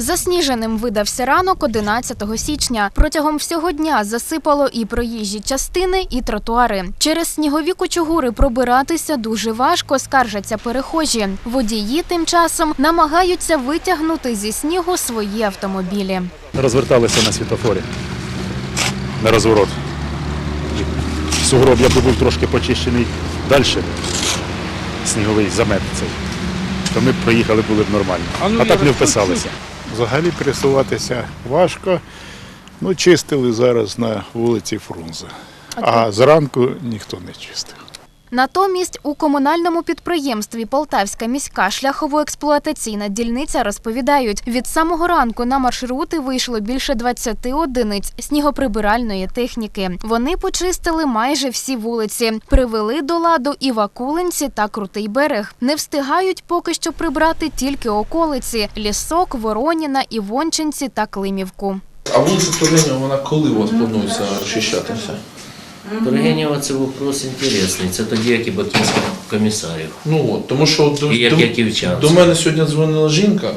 Засніженим видався ранок 11 січня. Протягом всього дня засипало і проїжджі частини, і тротуари. Через снігові кучугури пробиратися дуже важко, скаржаться перехожі. Водії тим часом намагаються витягнути зі снігу свої автомобілі. розверталися на світофорі на розворот. Сугроб якби був трошки почищений далі, сніговий замет цей, то ми б проїхали були б нормально. А так не вписалися. Взагалі пересуватися важко. Ну, чистили зараз на вулиці Фрунзе. А зранку ніхто не чистив. Натомість у комунальному підприємстві Полтавська міська шляхово-експлуатаційна дільниця розповідають, від самого ранку на маршрути вийшло більше 20 одиниць снігоприбиральної техніки. Вони почистили майже всі вулиці, привели до ладу і Вакулинці та Крутий берег. Не встигають поки що прибрати тільки околиці Лісок, Вороніна, Івончинці та Климівку. А вулиця Тургенєва, вона коли у вас планується розчищатися? Тургенєва це вопрос інтересний. Це тоді, як і Бакінських комісарів. Ну от, тому що до, І як до, Яківчанський. до мене сьогодні дзвонила жінка.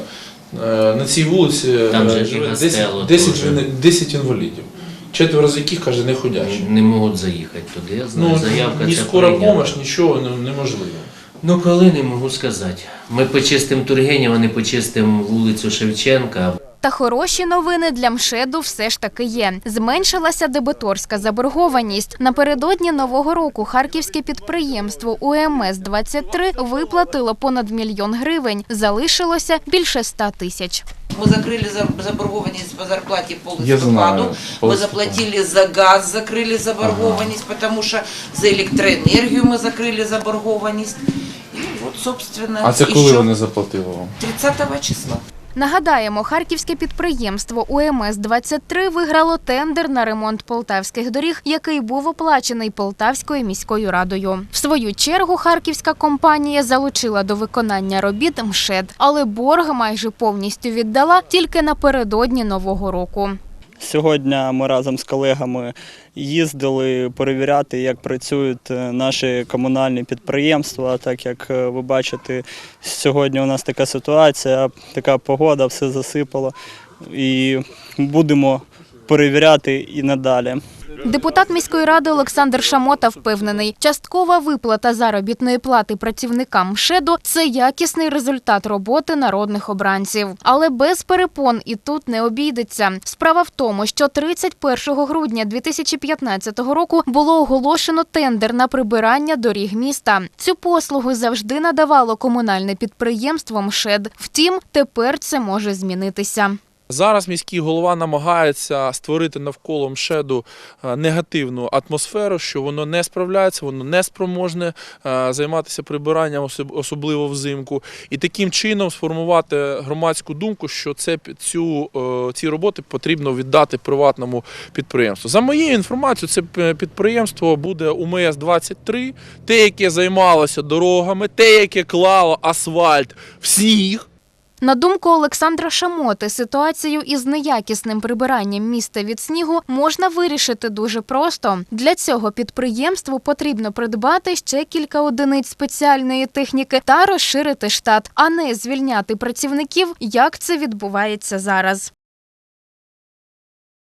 е, На цій вулиці Там е, же живе і 10, Гастелло 10, теж. вини- 10 інвалідів. Четверо з яких каже не ходячі. Не можуть заїхати туди. Я знаю, Ну, заявка ні ця скора прийнята. допомога, нічого не- неможливо. Ну коли не можу сказати. Ми почистимо Тургенєва, не почистимо вулицю Шевченка. Та хороші новини для МШЕДу все ж таки є. Зменшилася дебиторська заборгованість. Напередодні нового року харківське підприємство УМС 23 виплатило понад мільйон гривень. Залишилося більше ста тисяч. Мы закрыли за- заборгованность по зарплате по Я знаю, листопаду. по Мы листопаду. заплатили за газ, закрыли заборгованность, потому что за электроэнергию мы закрыли заборгованность. И вот, собственно, А це коли еще вони заплатили вам? 30 числа. Нагадаємо, харківське підприємство УМС 23 виграло тендер на ремонт полтавських доріг, який був оплачений Полтавською міською радою. В свою чергу харківська компанія залучила до виконання робіт МШЕД, але борг майже повністю віддала тільки напередодні нового року. Сьогодні ми разом з колегами їздили перевіряти, як працюють е, наші комунальні підприємства. Так як е, ви бачите, сьогодні у нас така ситуація, така погода, все засипало. І будемо перевіряти і надалі. Депутат міської ради Олександр Шамота впевнений, часткова виплата заробітної плати працівникам МШЕДу – це якісний результат роботи народних обранців. Але без перепон і тут не обійдеться. Справа в тому, що 31 грудня 2015 року було оголошено тендер на прибирання доріг міста. Цю послугу завжди надавало комунальне підприємство МШЕД. Втім, тепер це може змінитися. Зараз міський голова намагається створити навколо МШЕДу е, негативну атмосферу, що воно не справляється, воно не спроможне е, займатися прибиранням, особливо взимку, і таким чином сформувати громадську думку, що це цю е, ці роботи потрібно віддати приватному підприємству. За моєю інформацією, це підприємство буде УМС 23 те, яке займалося дорогами, те, яке клало асфальт в сніг. На думку Олександра Шамоти, ситуацію із неякісним прибиранням міста від снігу можна вирішити дуже просто. Для цього підприємству потрібно придбати ще кілька одиниць спеціальної техніки та розширити штат, а не звільняти працівників, як це відбувається зараз.